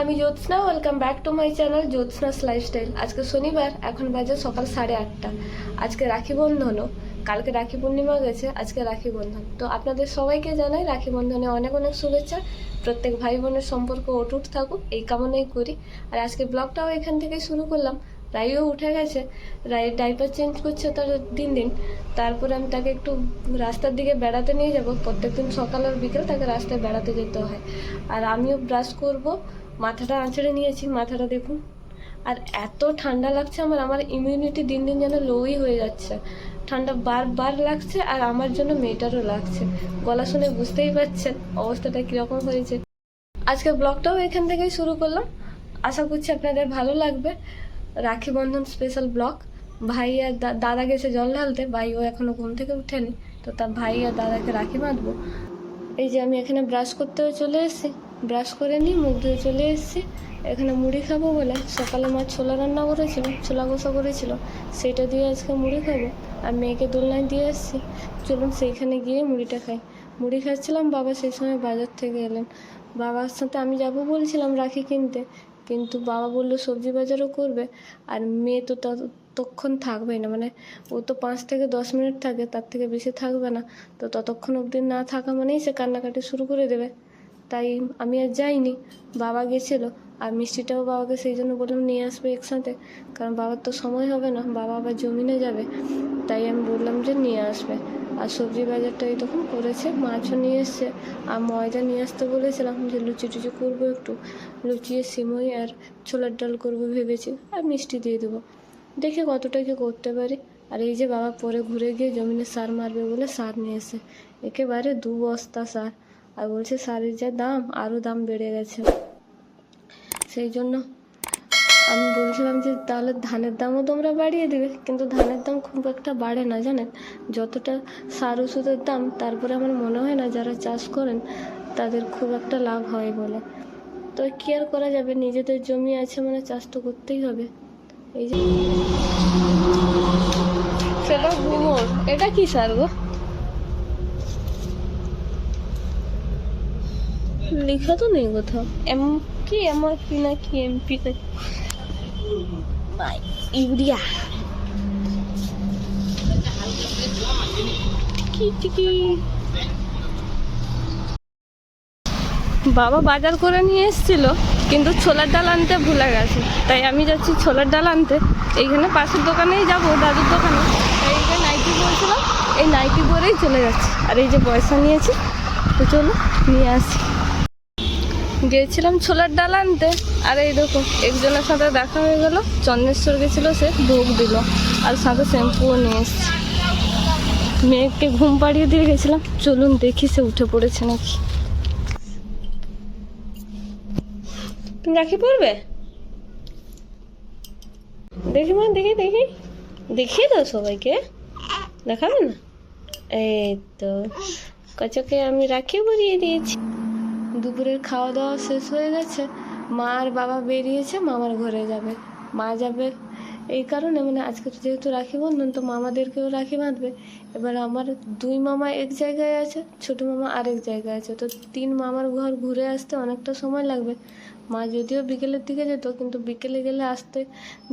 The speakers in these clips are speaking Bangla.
আমি Jyotsna welcome back to my channel Jyotsna's lifestyle আজকে শনিবার, এখন বাজে সকাল সাড়ে আটটা। আজকে রাখি বন্ধনও। কালকে রাখি পূর্ণিমা গেছে, আজকে রাখি বন্ধন। তো আপনাদের সবাইকে জানাই রাখি বন্ধনে অনেক অনেক শুভেচ্ছা। প্রত্যেক ভাই বোনের সম্পর্ক অটুট থাকুক, এই কামনাই করি। আর আজকে ব্লগটাও এখান থেকে শুরু করলাম। রাইও উঠে গেছে, রায়ের ডাইপার চেঞ্জ করছে তার দিন দিন। তারপরে আমি তাকে একটু রাস্তার দিকে বেড়াতে নিয়ে যাব। প্রত্যেকদিন সকাল আর বিকেল তাকে রাস্তায় বেড়াতে যেতে হয়। আর আমিও ব্রাশ করব মাথাটা আঁচড়ে নিয়েছি, মাথাটা দেখুন। আর এত ঠান্ডা লাগছে আমার আমার ইমিউনিটি দিন দিন যেন লোই হয়ে যাচ্ছে। ঠান্ডা বারবার লাগছে আর আমার জন্য মেয়েটারও লাগছে। গলা শুনে বুঝতেই পারছেন অবস্থাটা কীরকম হয়েছে। আজকে ব্লগটাও এখান থেকেই শুরু করলাম। আশা করছি আপনাদের ভালো লাগবে। রাখি বন্ধন স্পেশাল ব্লগ ভাই আর দাদা গেছে জল ঢালতে, ভাই ও এখনও ঘুম থেকে উঠেনি। তো তার ভাই আর দাদাকে রাখি বাঁধবো। এই যে আমি এখানে ব্রাশ করতেও চলে এসেছি। ব্রাশ করে নিই মুখ ধুয়ে চলে এসেছি। এখানে মুড়ি খাব বলে সকালে মা ছোলা রান্না করেছিল, ছোলা কষা করেছিল। সেটা দিয়ে আজকে মুড়ি খাব। আর মেয়েকে দোলনায় দিয়ে এসেছি চলুন সেইখানে গিয়ে মুড়িটা খাই। মুড়ি খাচ্ছিলাম, বাবা সেই সময় বাজার থেকে এলেন। বাবার সাথে আমি যাব বলছিলাম রাখি কিনতে, কিন্তু বাবা বলল সবজি বাজারও করবে। আর মেয়ে তো ততক্ষণ থাকবেই না মানে ও তো পাঁচ থেকে দশ মিনিট থাকে, তার থেকে বেশি থাকবে না। তো ততক্ষণ অবধি না থাকা মানেই সে কান্নাকাটি শুরু করে দেবে। তাই আমি আর যাইনি। বাবা গেছিল আর মিষ্টিটাও বাবাকে সেই জন্য বললাম, নিয়ে আসবে একসাথে কারণ বাবার তো সময় হবে না, বাবা আবার জমিনে যাবে। তাই আমি বললাম যে, নিয়ে আসবে। আর সবজি বাজারটা তখন করেছে, মাছও নিয়ে এসছে। আর ময়দা নিয়ে আসতে বলেছিলাম যে, লুচি টুচি করব একটু। লুচি সিমই আর ছোলার ডাল করব ভেবেছি আর মিষ্টি দিয়ে দেবো। দেখে কতটা কি করতে পারি। আর এই যে বাবা পরে ঘুরে গিয়ে জমিনে সার মারবে বলে সার নিয়ে এসে। একেবারে দু বস্তা সার। আর বলছে সারের যা দাম আরও দাম বেড়ে গেছে। সেই জন্য আমি বলছিলাম যে, তাহলে ধানের দামও তোমরা বাড়িয়ে দেবে। কিন্তু ধানের দাম খুব একটা বাড়ে না, জানেন? যতটা সার ওষুধের দাম, তারপরে আমার মনে হয় না যারা চাষ করেন, তাদের খুব একটা লাভ হয় বলে। তো কি আর করা যাবে? নিজেদের জমি আছে মানে চাষ তো করতেই হবে। এই যে সেটা এটা কি সার গো? লেখা তো নেই কোথাও। এম কি আমার কি না কি এমপি ইউরিয়া। কি টিকি বাবা বাজার করে নিয়ে এসেছিল, কিন্তু ছোলার ডাল আনতে ভুলে গেছে। তাই আমি যাচ্ছি ছোলার ডাল আনতে। এইখানে পাশের দোকানেই যাব, দাদুর দোকানে। তাই যে নাইটি বলছিলাম, এই নাইটি পরেই চলে যাচ্ছি। আর এই যে পয়সা নিয়েছি, তো চলো, নিয়ে আসি। গিয়েছিলাম ছোলার ডাল আনতে, আর এই দেখো, একজনের সাথে দেখা হয়ে গেল, চন্দ্রেশ্বর গেছিল, সে ভোগ দিল, আর সাথে শ্যাম্পুও নিয়ে এসছে। মেয়েকে ঘুম পাড়িয়ে দিয়ে গেছিলাম, চলুন দেখি সে উঠে পড়েছে নাকি। তুমি রাখি পড়বে দেখি মা, দেখি দেখি। দেখিয়ে দাও সবাইকে। দেখাবে না? এই তো, কচকে আমি রাখি পরিয়ে দিয়েছি। দুপুরের খাওয়া দাওয়া শেষ হয়ে গেছে, মা আর বাবা বেরিয়েছে, মামার ঘরে যাবে। মা যাবে এই কারণে মানে আজকে তো যেহেতু রাখি বন্ধন, তো মামাদেরকেও রাখি বাঁধবে। এবার আমার দুই মামা এক জায়গায় আছে, ছোটো মামা আরেক জায়গায় আছে। তো তিন মামার ঘর ঘুরে আসতে অনেকটা সময় লাগবে। মা যদিও বিকেলের দিকে যেত, কিন্তু বিকেলে গেলে আসতে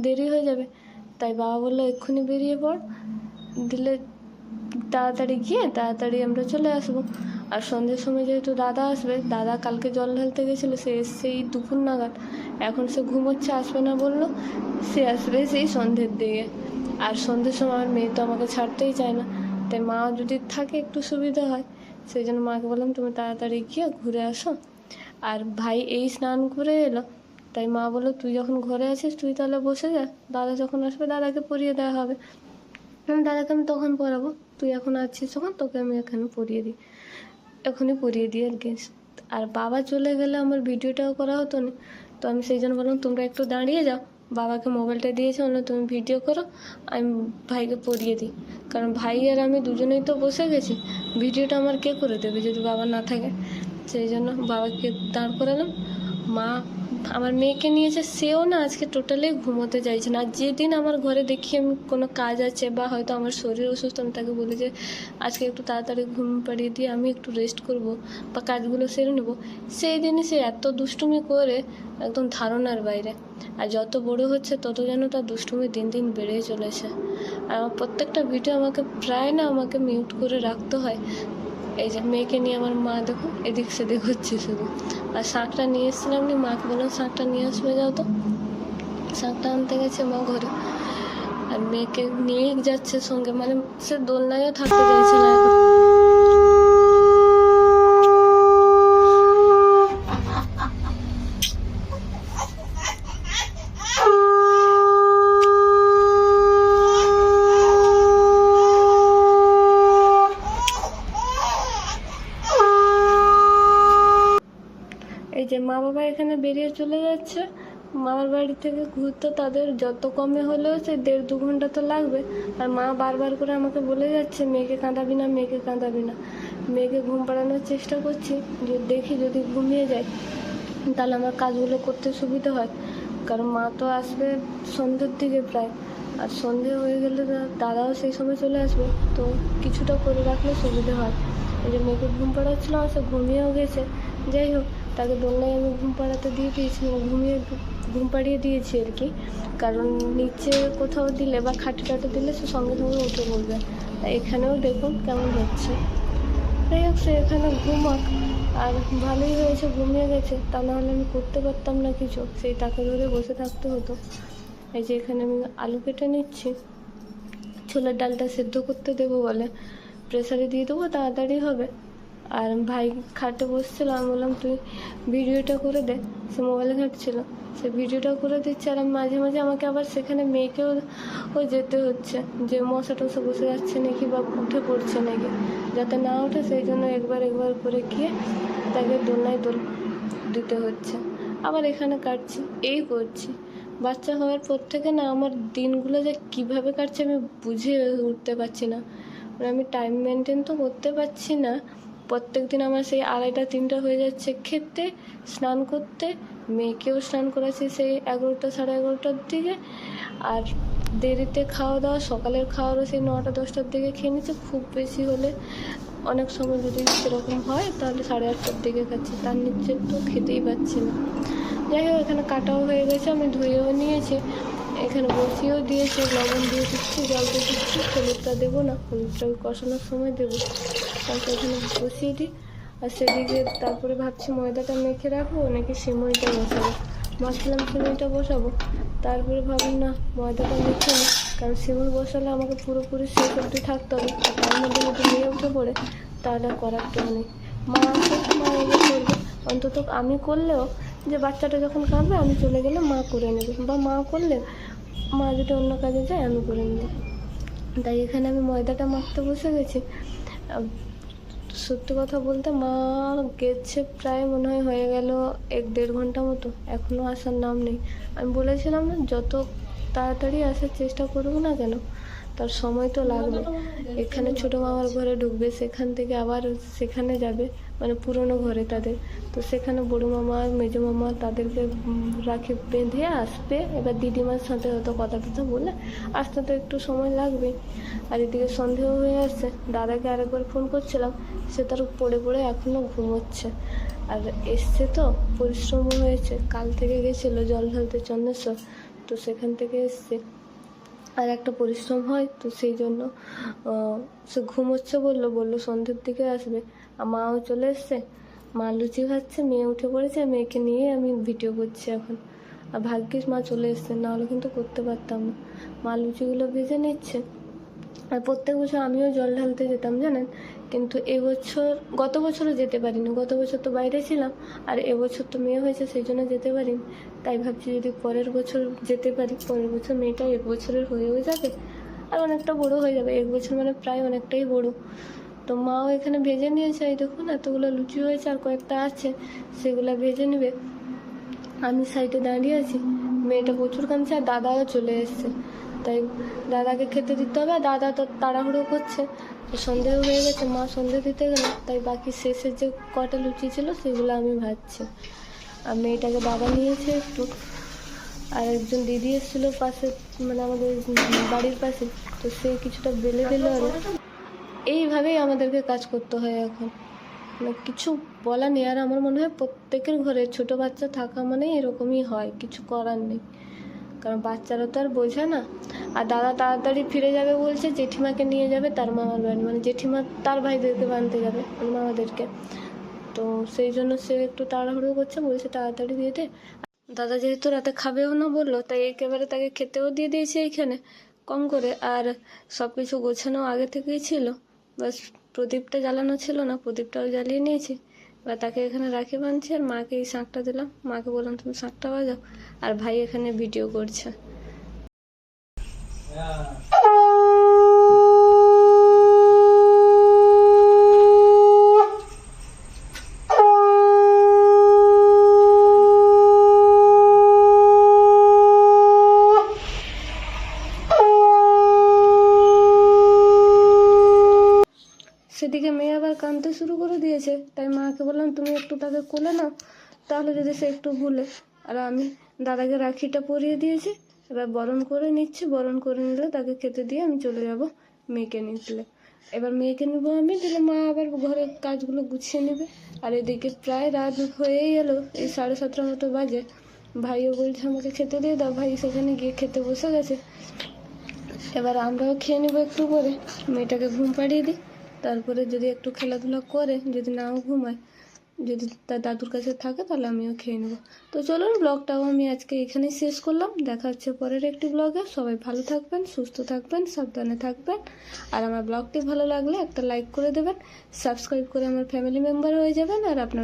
দেরি হয়ে যাবে। তাই বাবা বলল, এক্ষুনি বেরিয়ে পড়, দিলে তাড়াতাড়ি গিয়ে তাড়াতাড়ি আমরা চলে আসব। আর সন্ধ্যের সময় যেহেতু দাদা আসবে, দাদা কালকে জল ঢালতে গেছিল, সে সেই দুপুর নাগাদ। এখন সে ঘুমোচ্ছে, আসবে না বলল, সে আসবে সেই সন্ধ্যের দিকে। আর সন্ধ্যের সময় আমার মেয়ে তো আমাকে ছাড়তেই চায় না। তাই মা যদি থাকে একটু সুবিধা হয়, সেই জন্য মাকে বললাম, তুমি তাড়াতাড়ি গিয়ে ঘুরে আসো। আর ভাই এই স্নান করে এলো। তাই মা বলল, তুই যখন ঘরে আছিস, তুই তাহলে বসে যা। দাদা যখন আসবে, দাদাকে পরিয়ে দেওয়া হবে। দাদাকে আমি তখন পড়াবো তুই এখন আছিস যখন, তোকে আমি এখানে পড়িয়ে দিই। এখনই পরিয়ে দিয়ে আর কি। আর বাবা চলে গেলে আমার ভিডিওটাও করা হতো না। তো আমি সেই জন্য বললাম, তোমরা একটু দাঁড়িয়ে যাও। বাবাকে মোবাইলটা দিয়েছে, বলল, তুমি ভিডিও করো, আমি ভাইকে পরিয়ে দিই। কারণ ভাই আর আমি দুজনেই তো বসে গেছি। ভিডিওটা আমার কে করে দেবে যদি বাবা না থাকে? সেই জন্য বাবাকে দাঁড় করালাম। মা আমার মেয়েকে নিয়েছে সেও না আজকে টোটালি ঘুমোতে চাইছে না। যেদিন আমার ঘরে দেখি আমি কোনো কাজ আছে বা হয়তো আমার শরীর অসুস্থ, আমি তাকে বলি যে, আজকে একটু তাড়াতাড়ি ঘুম পাড়িয়ে দিয়ে আমি একটু রেস্ট করব বা কাজগুলো সেরে নেব। সেই দিনই সে এত দুষ্টুমি করে একদম ধারণার বাইরে। আর যত বড় হচ্ছে, তত যেন তার দুষ্টুমি দিন দিন বেড়েই চলেছে। আর আমার প্রত্যেকটা ভিডিও আমাকে প্রায় না আমাকে মিউট করে রাখতে হয়। এই যে মেয়েকে নিয়ে আমার মা দেখো, এদিক সেদিক হচ্ছে শুধু। আর শাঁখটা নিয়ে এসেছিলাম নি, মাকে বললাম শাঁখটা নিয়ে আসবে যাও তো। শাকটা আনতে গেছে মা ঘরে। আর মেয়েকে নিয়ে যাচ্ছে সঙ্গে মানে সে দোলনায়ও থাকতে চাইছে না এখন এই যে মা বাবা এখানে বেরিয়ে চলে যাচ্ছে। মামার বাড়ি থেকে ঘুরতে তাদের যত কমে হলেও সে দেড় দু ঘণ্টা তো লাগবে। আর মা বারবার করে আমাকে বলে যাচ্ছে, মেয়েকে কাঁদাবি না, মেয়েকে কাঁদাবি না। মেয়েকে ঘুম পাড়ানোর চেষ্টা করছি, যে দেখি যদি ঘুমিয়ে যায়, তাহলে আমার কাজগুলো করতে সুবিধা হয়। কারণ মা তো আসবে সন্ধ্যের দিকে প্রায়। আর সন্ধে হয়ে গেলে দাদাও সেই সময় চলে আসবে। তো কিছুটা করে রাখলে সুবিধা হয়। এই যে মেয়েকে ঘুম পাড়াচ্ছিলাম, সে ঘুমিয়েও গেছে। যাই হোক তাকে দোলনায় আমি ঘুম পাড়াতে দিয়ে দিয়েছি মানে ঘুমিয়ে ঘুম পাড়িয়ে দিয়েছি আর কি। কারণ নিচে কোথাও দিলে বা খাটে টাটে দিলে সে সঙ্গে সঙ্গে উঠে পড়বে তা এখানেও দেখুন কেমন হচ্ছে। যাই হোক, সে এখানে ঘুমাক। আর ভালোই হয়েছে, ঘুমিয়ে গেছে। তা নাহলে আমি করতে পারতাম না কিছু। সেই তাকে ধরে বসে থাকতে হতো। এই যে এখানে আমি আলু কেটে নিচ্ছি। ছোলার ডালটা সেদ্ধ করতে দেবো বলে। প্রেসারে দিয়ে দেবো, তাড়াতাড়ি হবে। আর ভাই খাটে বসছিল, আমি বললাম, তুই ভিডিওটা করে দে। সে মোবাইলে ঘাটছিল। সে ভিডিওটা করে দিচ্ছে আর মাঝে মাঝে আমাকে আবার সেখানে মেয়েকেও ও যেতে হচ্ছে, যে মশা টশা বসে যাচ্ছে নাকি বা উঠে পড়ছে নাকি। যাতে না ওঠে, সেই জন্য একবার একবার করে গিয়ে তাকে দোলনায় দোল দিতে হচ্ছে। আবার এখানে কাটছি, এই করছি। বাচ্চা হওয়ার পর থেকে না আমার দিনগুলো যে কীভাবে কাটছে আমি বুঝে উঠতে পারছি না। মানে আমি টাইম মেনটেন তো করতে পারছি না। প্রত্যেক দিন আমার সেই আড়াইটা, তিনটা হয়ে যাচ্ছে খেতে, স্নান করতে। মেয়েকেও স্নান করাচ্ছি সেই এগারোটা সাড়ে এগারোটার দিকে। আর দেরিতে খাওয়া দাওয়া, সকালের খাওয়ারও সেই নটা, দশটার দিকে খেয়ে নিচ্ছে। খুব বেশি হলে অনেক সময় যদি সেরকম হয়, তাহলে সাড়ে আটটার দিকে খাচ্ছি। তার নিচে তো খেতেই পাচ্ছি না। যাই হোক, এখানে কাটাও হয়ে গেছে, আমি ধুয়েও নিয়েছি। এখানে বসিয়েও দিয়েছে, লবণ দিয়ে দিচ্ছি, জল দিয়ে দিচ্ছি, হলুদটা দেবো না, হলুদটা কষানোর সময় দেবো। তারপর এখানে বসিয়ে দিই। আর সেদিকে তারপরে ভাবছি ময়দাটা মেখে রাখব, নাকি সিমইটা বসাবো? ভাবছিলাম সিমইটা বসাবো। তারপরে ভাবলাম, না, ময়দাটা মেখে নিই, কারণ সিমই বসালে আমাকে পুরোপুরি শেষ অবধি থাকতে হবে। তার মধ্যে যদি নিয়ে উঠে পড়ে, তাহলে করার কেউ নেই। মা আছে, মা এলে করবে অন্তত আমি করলেও যে বাচ্চাটা যখন কাঁদবে, আমি চলে গেলে মা করে নেবে বা মা করলে মা যদি অন্য কাজে যায়, আমি করে নেব। তাই এখানে আমি ময়দাটা মাখতে বসে গেছি। সত্যি কথা বলতে মা গেছে প্রায় মনে হয় হয়ে গেল এক দেড় ঘণ্টা মতো এখনও আসার নাম নেই। আমি বলেছিলাম না, যত তাড়াতাড়ি আসার চেষ্টা করব না কেন তার সময় তো লাগবে। এখানে ছোটো মামার ঘরে ঢুকবে, সেখান থেকে আবার সেখানে যাবে মানে পুরনো ঘরে তাদের। তো সেখানে বড়ো মামা মেজো মামা তাদেরকে রাখে, বেঁধে আসবে। এবার দিদিমার সাথে হয়তো কথা টথা বলে আসতে তো একটু সময় লাগবে। আর এদিকে সন্দেহ হয়ে আসছে। দাদাকে আরেকবার ফোন করছিলাম, সে তার পড়ে পড়ে এখনও ঘুমোচ্ছে। আর এসছে তো, পরিশ্রমও হয়েছে। কাল থেকে গেছিল জল ঢালতে চন্দ্রেশ্বর, তো সেখান থেকে এসছে। আর একটা পরিশ্রম হয়, তো সেই জন্য সে ঘুমোচ্ছে বলল বলল, সন্ধ্যের দিকে আসবে। আর মাও চলে এসছে। মা লুচি খাচ্ছে, মেয়ে উঠে পড়েছে মেয়েকে নিয়ে আমি ভিডিও করছি এখন। আর ভাগ্যিস মা চলে এসছে নাহলে কিন্তু করতে পারতাম না। মা লুচিগুলো ভেজে নিচ্ছে। আর প্রত্যেক বছর আমিও জল ঢালতে যেতাম, জানেন? কিন্তু এবছর, গত বছরও যেতে পারিনি। গত বছর তো বাইরে ছিলাম, আর এবছর তো মেয়ে হয়েছে, সেই জন্য যেতে পারিনি। তাই ভাবছি যদি পরের বছর যেতে পারি, পরের বছর মেয়েটা এক বছরের হয়েও যাবে, আর অনেকটা বড় হয়ে যাবে। এক বছর মানে প্রায় অনেকটাই বড়। তো মাও এখানে ভেজে নিয়েছে, এই দেখুন, এতগুলো লুচি হয়েছে আর কয়েকটা আছে, সেগুলো ভেজে নেবে। আমি সাইডে দাঁড়িয়ে আছি, মেয়েটা প্রচুর কাঁদছে আর দাদাও চলে এসছে। তাই দাদাকে খেতে দিতে হবে দাদা তো তাড়াহুড়ো করছে। সন্দেহ হয়ে গেছে, মা সন্ধে দিতে গেল, তাই বাকি শেষের যে কটা লুচি ছিল সেগুলো আমি ভাজছি। আর মেয়েটাকে বাবা নিয়েছে একটু, আর একজন দিদি এসেছিল পাশে মানে আমাদের বাড়ির পাশে, তো সে কিছুটা বেলে দিল আর। এইভাবেই আমাদেরকে কাজ করতে হয় এখন। মানে কিছু বলা নেই, আর আমার মনে হয় প্রত্যেকের ঘরে ছোট বাচ্চা থাকা মানে এরকমই হয়, কিছু করার নেই। কারণ বাচ্চারা তো আর বোঝে না। আর দাদা তাড়াতাড়ি ফিরে যাবে বলছে, জেঠিমাকে নিয়ে যাবে, তার মামার বাড়ি মানে জেঠিমা তার ভাইদেরকে বানতে যাবে মানে মামাদেরকে। তো সেই জন্য সে একটু তাড়াহুড়ো করছে, বলছে তাড়াতাড়ি দিয়ে দে। দাদা যেহেতু রাতে খাবেও না বলল, তাই একেবারে তাকে খেতেও দিয়ে দিয়েছে এইখানে কম করে। আর সব কিছু গোছানো আগে থেকেই ছিল। বাস প্রদীপটা জ্বালানো ছিল না, প্রদীপটাও জ্বালিয়ে নিয়েছি। এবার তাকে এখানে রাখি বাঁধছি আর মাকে এই শাঁখটা দিলাম। মাকে বললাম, তুমি শাঁখটা বাজাও? আর ভাই এখানে ভিডিও করছে সেদিকে মেয়ে আবার কাঁদতে শুরু করে দিয়েছে তাই মাকে বললাম তুমি একটু তাকে কোলে নাও, তাহলে যদি সে একটু ভুলে। আর আমি দাদাকে রাখিটা পরিয়ে দিয়েছি, এবার বরণ করে নিচ্ছি। বরণ করে নিলে তাকে খেতে দিয়ে আমি চলে যাব মেয়েকে নিতে। এবার মেয়েকে নেব আমি, দিলে মা আবার ঘরের কাজগুলো গুছিয়ে নেবে। আর এদিকে প্রায় রাত হয়েই এলো, এই সাড়ে সাতটার মতো বাজে। ভাইও বলছে, আমাকে খেতে দিয়ে দাও, ভাই সেখানে গিয়ে খেতে বসে গেছে। এবার আমরাও খেয়ে নেব একটু করে মেয়েটাকে ঘুম পাড়িয়ে দিই। তারপরে যদি একটু খেলাধুলা করে, যদি নাও ঘুমায় যদি তার দাদুর কাছে থাকে তাহলে আমিও খেয়ে নেব। তো চলুন ব্লগটাও আমি আজকে এখানেই শেষ করলাম। দেখা হচ্ছে পরের একটি ব্লগে সবাই ভালো থাকবেন, সুস্থ থাকবেন, সাবধানে থাকবেন। আর আমার ব্লগটি ভালো লাগলে একটা লাইক করে দেবেন। সাবস্ক্রাইব করে আমার ফ্যামিলি মেম্বার হয়ে যাবেন। আর আপনার